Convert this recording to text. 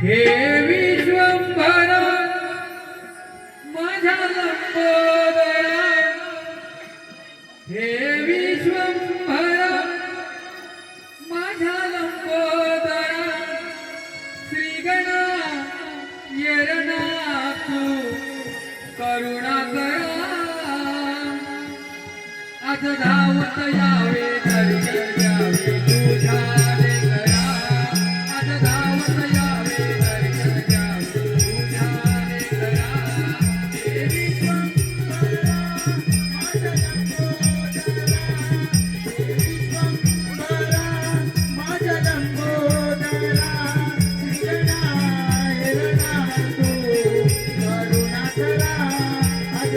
हे विश्वंभर माझ्या लंबोदरा हे विश्वंभर माझा लंबोदरा श्रीगणा येरणा तू करुणा करा. आज धावत यावे दर्शन यावे